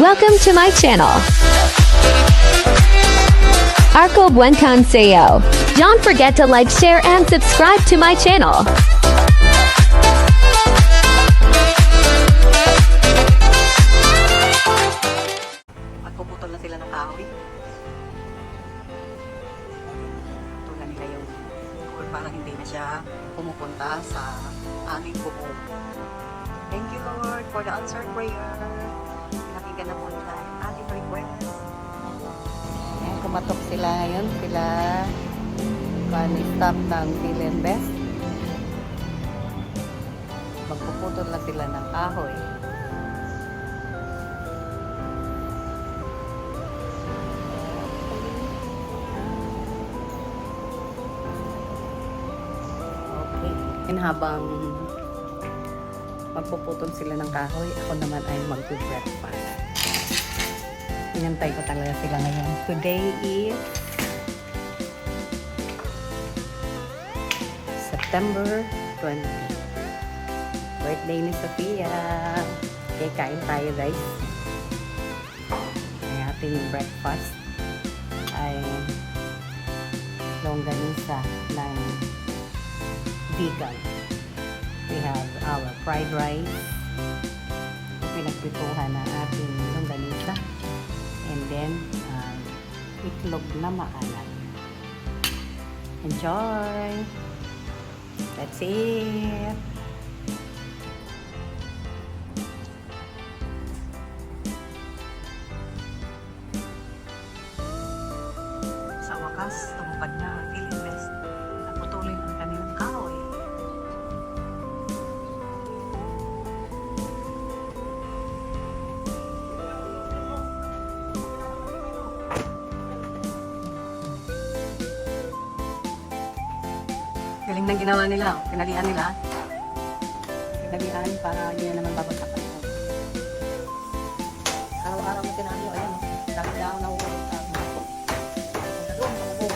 Welcome to my channel. Arco Buencan Seo. Don't forget to like, share, and subscribe to my channel. Sila nila yung hindi sa. Thank you Lord for the answered prayer. Nila yung ating request. Ayan, kumatok sila ngayon. Sila funny stop ng Phil Best. Magpuputol na sila ng. Okay. And habang magpuputol sila ng kahoy, ako naman ay mag-breakfast. Inantay ko talaga sila ngayon. Today is September 20. Birthday ni Sophia. Okay, kain tayo guys. Ang ating breakfast ay longganisa ng vegan. We have our fried rice, pinagprituhan na ating longganisa, and then um, itlog na maalat. Enjoy! That's it! Galing ng ginawa nila. Pinalian nila. Pinalian para hindi na naman babagsakan. Araw-araw mo tinali. Ayan, oh. dami na ako nahuhulog sa akin. Doon, tumubo.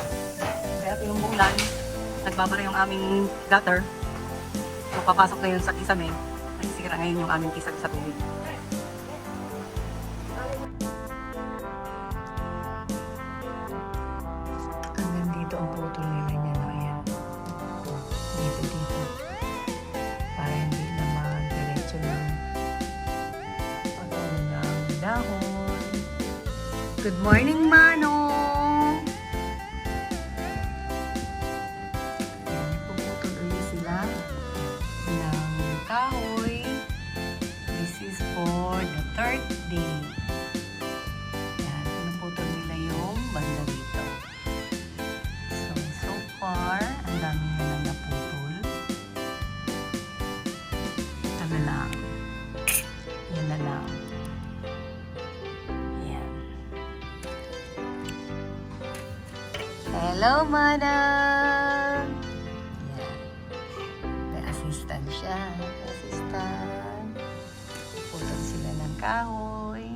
Kaya pinumbong nagbabara yung aming gutter. So, na yun sa kisame. Nagsisira ngayon yung aming kisame sa tubig. Morning, Hello, Manang! Yan. May assistant siya. Assistant. Putol sila ng kahoy.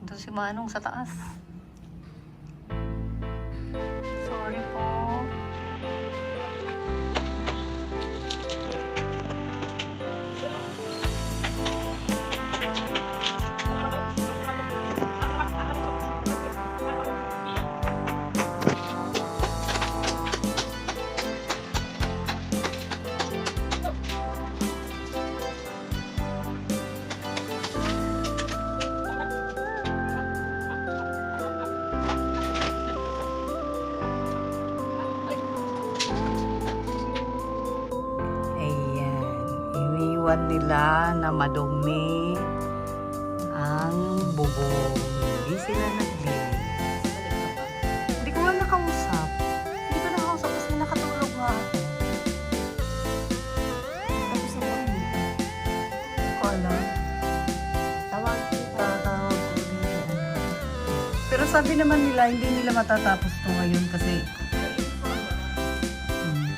Ito si Manong sa taas. Sorry po. Nila na madumi ang bubong. Hindi sila naglinis. Hindi ko nga nakausap. Hindi ko nakausap kasi nakatulog nga ako. Tapos ako hindi. Hindi ko alam. Tawag tatawag ko dito. Pero sabi naman nila, hindi nila matatapos to ngayon kasi Hmm.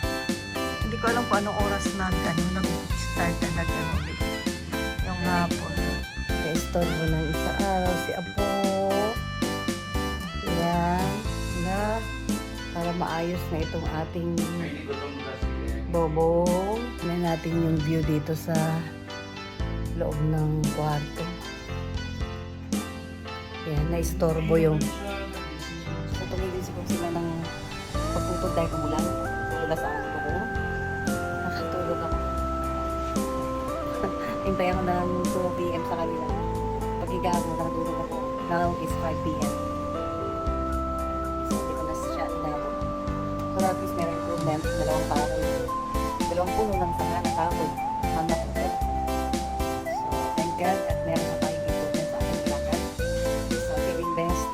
Hindi ko alam kung anong oras nag, ano, nag, ano, ulit. Yung hapon. Na-istorbo ng isa araw si Apo. Yan. Na, para maayos na itong ating bobong. Tignan natin yung view dito sa loob ng kwarto. Yan, naistorbo yung... So, tumigil siguro sila ng pagputol dahil kumulan. Ako, nakatulog ako. Now is 5 p.m. So, hindi ko na siya inabot. So, at least meron improvement. Dalawang kahoy. Dalawang puno ng sanga na kahoy. Hanggang ito. So, thank God at meron na tayong improvement sa aking lakad. So, giving best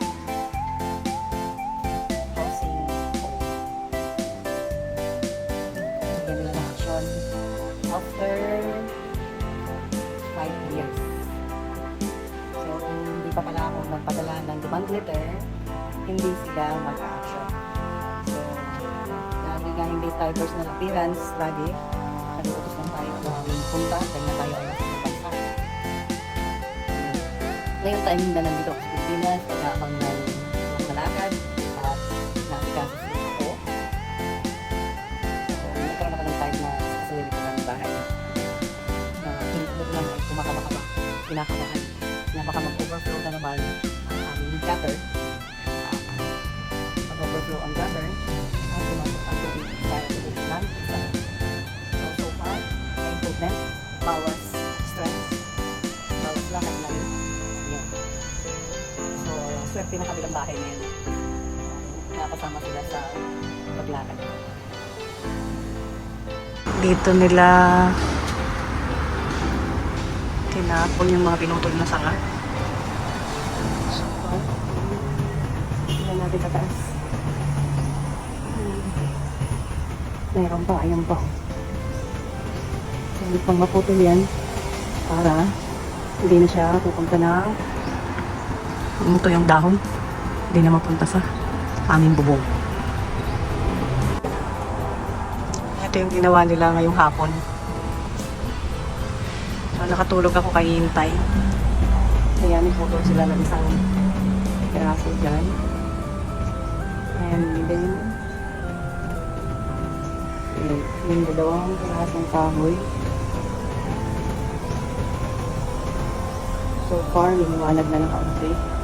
housing lang ang action. After 5 years. Hindi pa pala ako nagpadala ng demand letter, hindi sila mag-action. So, lagi nga hindi tayo personal appearance, lagi, nag-uutos lang tayo ng punta, dahil na tayo ay nasa bansa. Ngayon time na nandito ako sa Pilipinas, nag-aakang ng malakad at nakikasa sa ako. So, nagkaroon ako ng time na kasalili ko ng bahay. Na pinipinit lang ay kumakabakaba, kinakabahan. Na baka mag-overflow na naman ang aming gutter. Mag-overflow ang gutter, at pumasok ang tubig sa tubig ng isa. So, so far, improvement, bawas stress, bawas lahat ng yun. So, swerte na kabilang bahay na yun. Nakasama sila sa paglakad. Dito nila tinapon yung mga pinutol na sanga. So, tingnan natin sa taas. Meron pa, ayun pa. Hindi pang maputol yan para hindi na siya pupunta na ito yung dahon. Hindi na mapunta sa aming bubong. Ito yung ginawa nila ngayong hapon. So, nakatulog ako kay Hintay. Kaya niputol sila ng isang piraso dyan. And then, yung dalawang pirasong kahoy. So far, liniwanag na ng kaunti.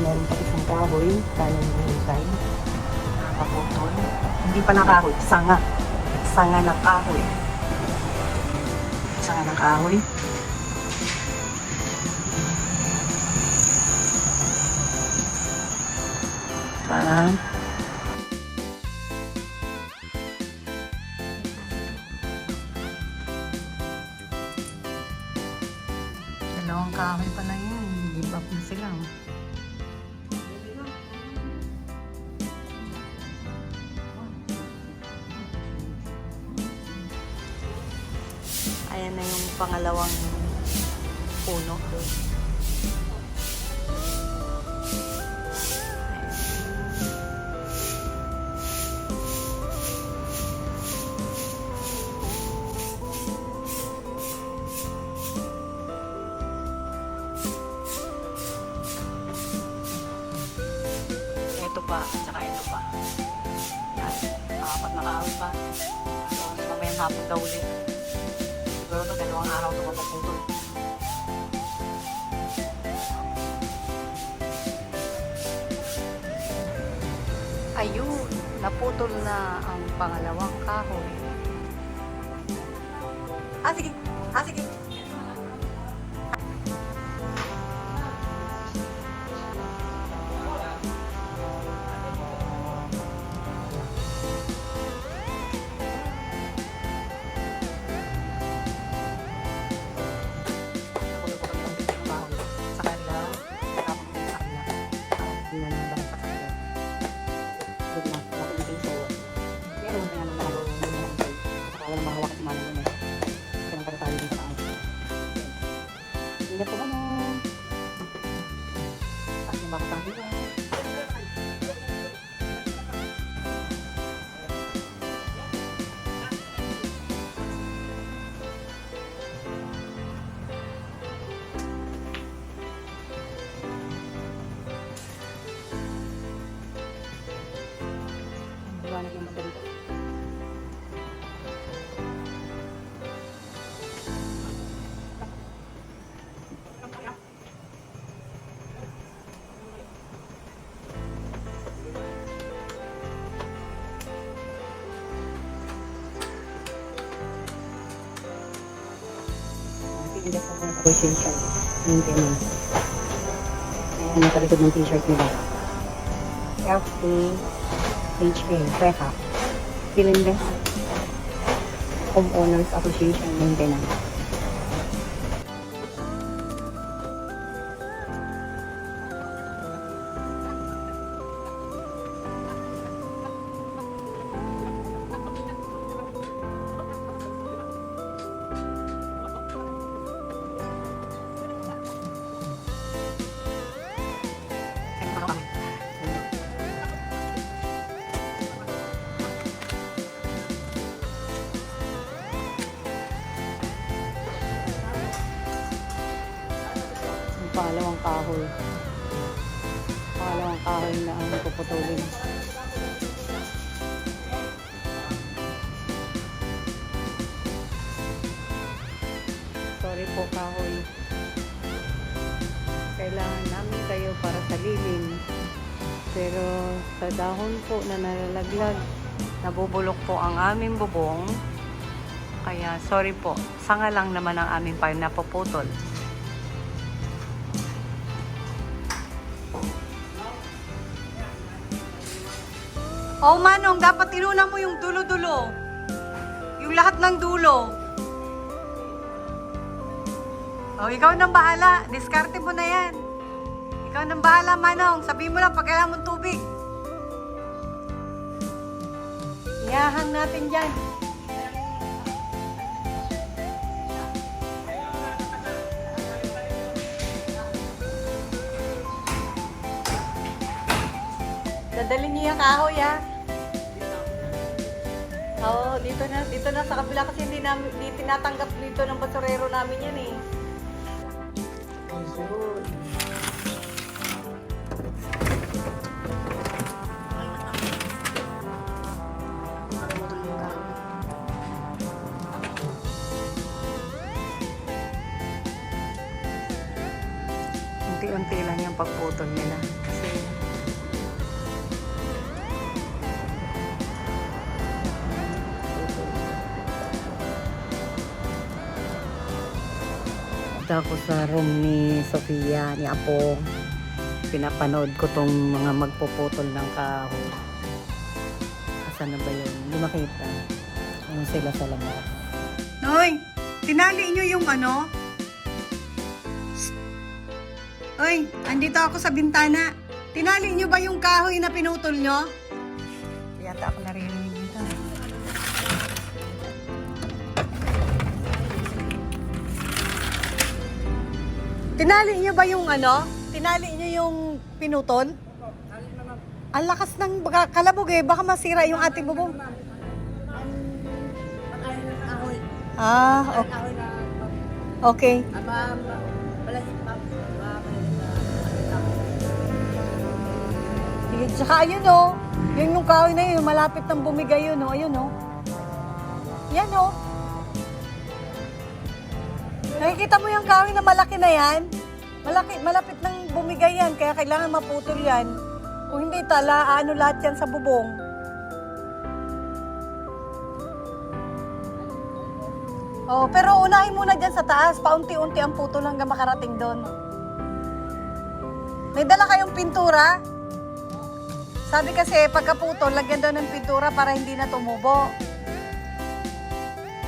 Meron pa isang kahoy, tayo ng hintay. Nakaputol. Hindi pa na kahoy, sanga. Sanga ng kahoy. Sanga ng kahoy. Para Dalawang kahoy pa na yun. Give up na sila. Ayan na yung pangalawang puno. Ito pa, at saka ito pa. Yan. Apat na kahoy pa. So, mamayang hapon daw ulit. Dalawang araw ito mapaputol. Ayun, naputol na ang pangalawang kahoy. Ah, sige. Ah, sige. ね。Appreciation. Maintenance. Ayan, nasa likod ng t-shirt nila. FT, HA, PEHA. Philinvest. Homeowners Association Maintenance. Pangalawang kahoy. Pangalawang kahoy na ang puputulin. Sorry po kahoy. Kailangan namin kayo para sa lilim. Pero sa dahon po na nalalaglag, nabubulok po ang aming bubong. Kaya sorry po, sanga lang naman ang aming pa napuputol. Oh, Manong, dapat inuna mo yung dulo-dulo. Yung lahat ng dulo. Oh, ikaw nang bahala. Diskarte mo na yan. Ikaw nang bahala, Manong. Sabihin mo lang pag kailangan mong tubig. Iyahang natin dyan. Dadalhin niyo yung kahoy, ha? Oo, dito na, dito na sa kabila kasi hindi namin hindi tinatanggap dito ng basurero namin yan eh. Ayun. Unti-unti lang yung pagputol nila. Punta ako sa room ni Sofia, ni Apo. Pinapanood ko tong mga magpuputol ng kahoy. Asan na ba yun? Hindi makita. Ayun sila sa labas. Noy! Tinali nyo yung ano? Oy, andito ako sa bintana. Tinali nyo ba yung kahoy na pinutol nyo? Tinali niyo ba yung ano? Tinali niyo yung pinutol? Ang lakas ng baka- kalabog eh. Baka masira yung ating bubong. Ah, okay. Okay. Sige, Tsaka ayun oh. Yun yung kahoy na yun. Malapit ng bumigay yun oh. Ayun oh. Yan oh. Nakikita mo yung kahoy na malaki na yan? Malaki, malapit ng bumigay yan, kaya kailangan maputol yan. Kung hindi tala, ano lahat yan sa bubong. Oh, pero unahin muna dyan sa taas, paunti-unti ang putol hanggang makarating doon. May dala kayong pintura? Sabi kasi pagkaputol, lagyan daw ng pintura para hindi na tumubo.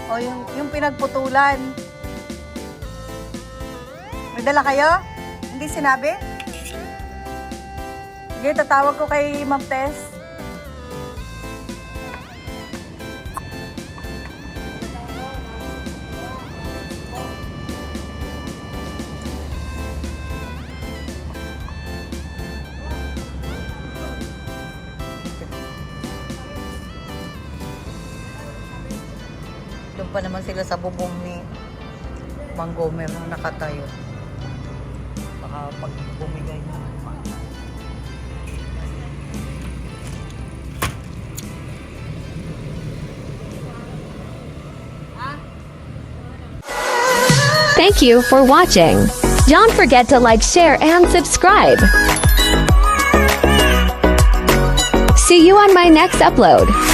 O yung, yung pinagputulan. Dala kayo? Hindi sinabi? Sige, tatawag ko kay Ma'am Tess. Doon pa naman sila sa bubong ni Mang Gomer na nakatayo. Pag bumigay na. Thank you for watching. Don't forget to like, share, and subscribe. See you on my next upload.